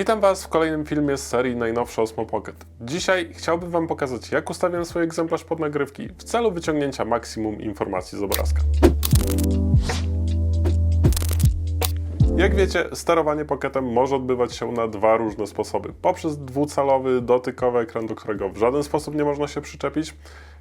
Witam Was w kolejnym filmie z serii najnowszy Osmo Pocket. Dzisiaj chciałbym Wam pokazać, jak ustawiam swój egzemplarz pod nagrywki w celu wyciągnięcia maksimum informacji z obrazka. Jak wiecie, sterowanie Pocketem może odbywać się na dwa różne sposoby. Poprzez dwucalowy, dotykowy ekran, do którego w żaden sposób nie można się przyczepić.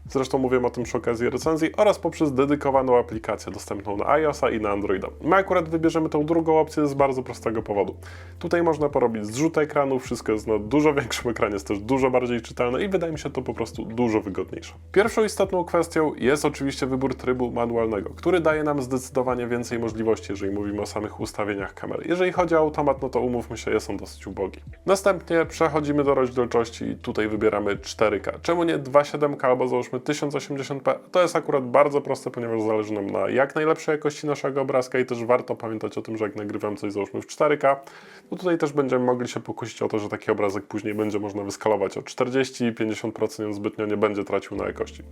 Zresztą mówiłem o tym przy okazji recenzji, oraz poprzez dedykowaną aplikację dostępną na iOSa i na Androida. My akurat wybierzemy tą drugą opcję z bardzo prostego powodu. Tutaj można porobić zrzut ekranu, wszystko jest na dużo większym ekranie, jest też dużo bardziej czytelne i wydaje mi się to po prostu dużo wygodniejsze. Pierwszą istotną kwestią jest oczywiście wybór trybu manualnego, który daje nam zdecydowanie więcej możliwości, jeżeli mówimy o samych ustawieniach kamery. Jeżeli chodzi o automat, no to umówmy się, jest on dosyć ubogi. Następnie przechodzimy do rozdzielczości i tutaj wybieramy 4K. Czemu nie 2.7K albo załóżmy 1080p? To jest akurat bardzo proste, ponieważ zależy nam na jak najlepszej jakości naszego obrazka i też warto pamiętać o tym, że jak nagrywam coś załóżmy w 4K, to tutaj też będziemy mogli się pokusić o to, że taki obrazek później będzie można wyskalować o 40-50% i on zbytnio nie będzie tracił na jakości.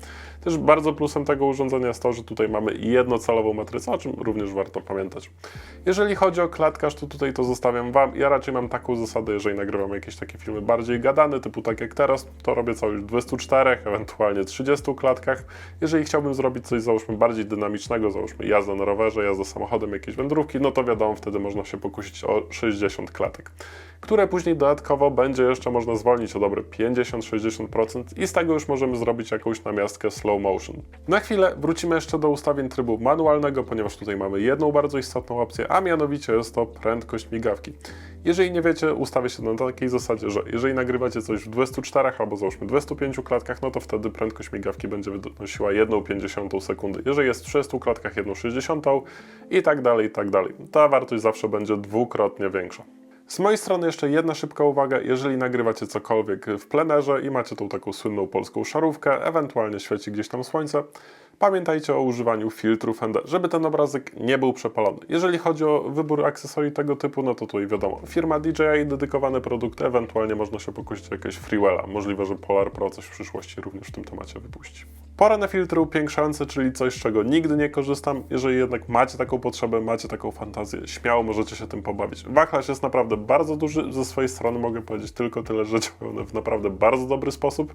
Też bardzo plusem tego urządzenia jest to, że tutaj mamy jednocalową matrycę, o czym również warto pamiętać. Jeżeli chodzi o klatkarz, to tutaj to zostawiam Wam. Ja raczej mam taką zasadę, jeżeli nagrywam jakieś takie filmy bardziej gadane, typu tak jak teraz, to robię coś w 24, ewentualnie 30 klatkach. Jeżeli chciałbym zrobić coś, załóżmy, bardziej dynamicznego, załóżmy jazda na rowerze, jazda samochodem, jakieś wędrówki, no to wiadomo, wtedy można się pokusić o 60 klatek, które później dodatkowo będzie jeszcze można zwolnić o dobre 50-60% i z tego już możemy zrobić jakąś namiastkę slow motion. Na chwilę wrócimy jeszcze do ustawień trybu manualnego, ponieważ tutaj mamy jedną bardzo istotną opcję, a mianowicie jest to prędkość migawki. Jeżeli nie wiecie, ustawię się na takiej zasadzie, że jeżeli nagrywacie coś w 24 albo załóżmy 25 klatkach, no to wtedy prędkość migawki będzie wynosiła 1,50 sekundy. Jeżeli jest w 30 klatkach 1,60 i tak dalej, i tak dalej. Ta wartość zawsze będzie dwukrotnie większa. Z mojej strony jeszcze jedna szybka uwaga, jeżeli nagrywacie cokolwiek w plenerze i macie tą taką słynną polską szarówkę, ewentualnie świeci gdzieś tam słońce, pamiętajcie o używaniu filtrów ND, żeby ten obrazek nie był przepalony. Jeżeli chodzi o wybór akcesorii tego typu, no to tutaj wiadomo, firma DJI, dedykowany produkt, ewentualnie można się pokusić o jakiegoś Freewella. Możliwe, że Polar Pro coś w przyszłości również w tym temacie wypuści. Pora na filtry upiększające, czyli coś, z czego nigdy nie korzystam. Jeżeli jednak macie taką potrzebę, macie taką fantazję, śmiało możecie się tym pobawić. Wachlarz jest naprawdę bardzo duży, ze swojej strony mogę powiedzieć tylko tyle, że działa one w naprawdę bardzo dobry sposób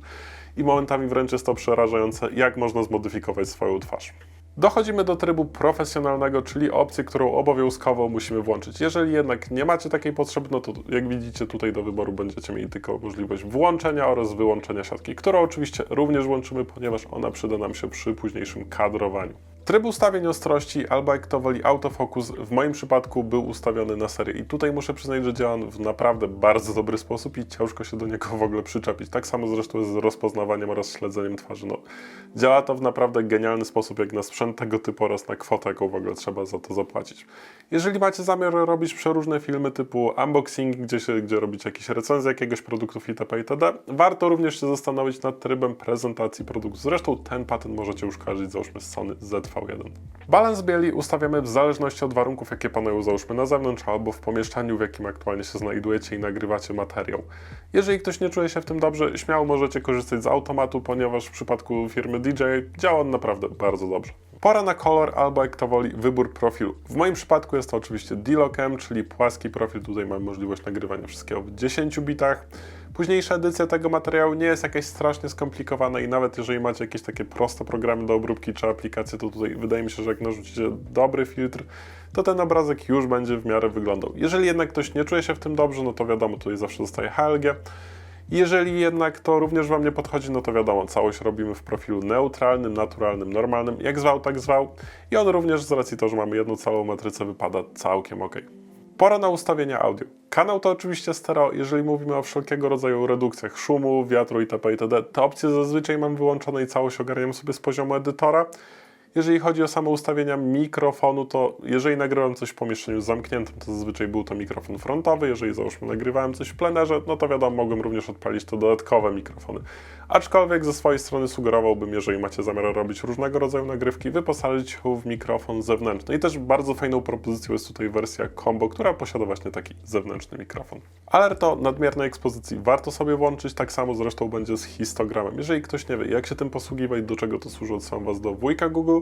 i momentami wręcz jest to przerażające, jak można zmodyfikować swoją twarz. Dochodzimy do trybu profesjonalnego, czyli opcji, którą obowiązkowo musimy włączyć. Jeżeli jednak nie macie takiej potrzeby, no to jak widzicie tutaj do wyboru będziecie mieli tylko możliwość włączenia oraz wyłączenia siatki, którą oczywiście również włączymy, ponieważ ona przyda nam się przy późniejszym kadrowaniu. Tryb ustawień ostrości, albo jak to woli autofocus, w moim przypadku był ustawiony na serię i tutaj muszę przyznać, że działa on w naprawdę bardzo dobry sposób i ciężko się do niego w ogóle przyczepić. Tak samo zresztą z rozpoznawaniem oraz śledzeniem twarzy. No, działa to w naprawdę genialny sposób, jak na sprzęt tego typu oraz na kwotę, jaką w ogóle trzeba za to zapłacić. Jeżeli macie zamiar robić przeróżne filmy typu unboxing, gdzie, się, gdzie robić jakieś recenzje jakiegoś produktów itp. itd., warto również się zastanowić nad trybem prezentacji produktu. Zresztą ten patent możecie już kojarzyć załóżmy z Sony ZV1. Balans bieli ustawiamy w zależności od warunków, jakie panują załóżmy na zewnątrz albo w pomieszczeniu, w jakim aktualnie się znajdujecie i nagrywacie materiał. Jeżeli ktoś nie czuje się w tym dobrze, śmiało możecie korzystać z automatu, ponieważ w przypadku firmy DJ działa on naprawdę bardzo dobrze. Pora na kolor albo jak to woli wybór profilu. W moim przypadku jest to oczywiście D-Lockem, czyli płaski profil. Tutaj mamy możliwość nagrywania wszystkiego w 10 bitach. Późniejsza edycja tego materiału nie jest jakaś strasznie skomplikowana i nawet jeżeli macie jakieś takie proste programy do obróbki czy aplikacje, to tutaj wydaje mi się, że jak narzucicie dobry filtr, to ten obrazek już będzie w miarę wyglądał. Jeżeli jednak ktoś nie czuje się w tym dobrze, no to wiadomo, tutaj zawsze zostaje HLG. Jeżeli jednak to również Wam nie podchodzi, no to wiadomo, całość robimy w profilu neutralnym, naturalnym, normalnym, jak zwał, tak zwał. I on również z racji to, że mamy jedną całą matrycę, wypada całkiem ok. Pora na ustawienia audio. Kanał to oczywiście stereo. Jeżeli mówimy o wszelkiego rodzaju redukcjach szumu, wiatru itp. itd., te opcje zazwyczaj mam wyłączone i całość ogarniam sobie z poziomu edytora. Jeżeli chodzi o same ustawienia mikrofonu, to jeżeli nagrywam coś w pomieszczeniu zamkniętym, to zazwyczaj był to mikrofon frontowy. Jeżeli załóżmy nagrywałem coś w plenerze, no to wiadomo, mogłem również odpalić to dodatkowe mikrofony. Aczkolwiek ze swojej strony sugerowałbym, jeżeli macie zamiar robić różnego rodzaju nagrywki, wyposażyć się w mikrofon zewnętrzny. I też bardzo fajną propozycją jest tutaj wersja combo, która posiada właśnie taki zewnętrzny mikrofon. Alerto nadmiernej ekspozycji warto sobie włączyć, tak samo zresztą będzie z histogramem. Jeżeli ktoś nie wie, jak się tym posługiwać, do czego to służy, odsyłam Was do wujka Google.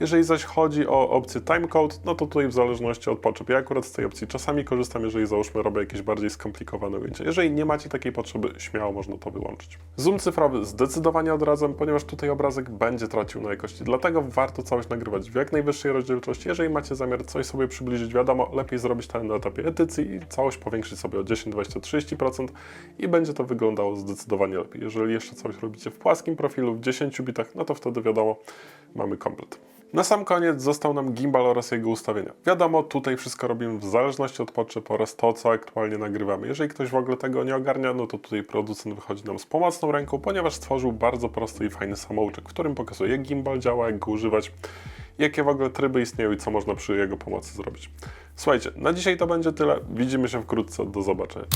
Jeżeli zaś chodzi o opcję timecode, no to tutaj w zależności od potrzeb. Ja akurat z tej opcji czasami korzystam, jeżeli załóżmy robię jakieś bardziej skomplikowane ujęcia. Jeżeli nie macie takiej potrzeby, śmiało można to wyłączyć. Zoom cyfrowy zdecydowanie odradzam, ponieważ tutaj obrazek będzie tracił na jakości, dlatego warto całość nagrywać w jak najwyższej rozdzielczości. Jeżeli macie zamiar coś sobie przybliżyć, wiadomo, lepiej zrobić to na etapie edycji i całość powiększyć sobie o 10, 20, 30% i będzie to wyglądało zdecydowanie lepiej. Jeżeli jeszcze coś robicie w płaskim profilu, w 10 bitach, no to wtedy wiadomo, mamy komplet. Na sam koniec został nam gimbal oraz jego ustawienia. Wiadomo, tutaj wszystko robimy w zależności od potrzeb oraz to, co aktualnie nagrywamy. Jeżeli ktoś w ogóle tego nie ogarnia, no to tutaj producent wychodzi nam z pomocną ręką, ponieważ stworzył bardzo prosty i fajny samouczek, w którym pokazuje, jak gimbal działa, jak go używać, jakie w ogóle tryby istnieją i co można przy jego pomocy zrobić. Słuchajcie, na dzisiaj to będzie tyle. Widzimy się wkrótce. Do zobaczenia.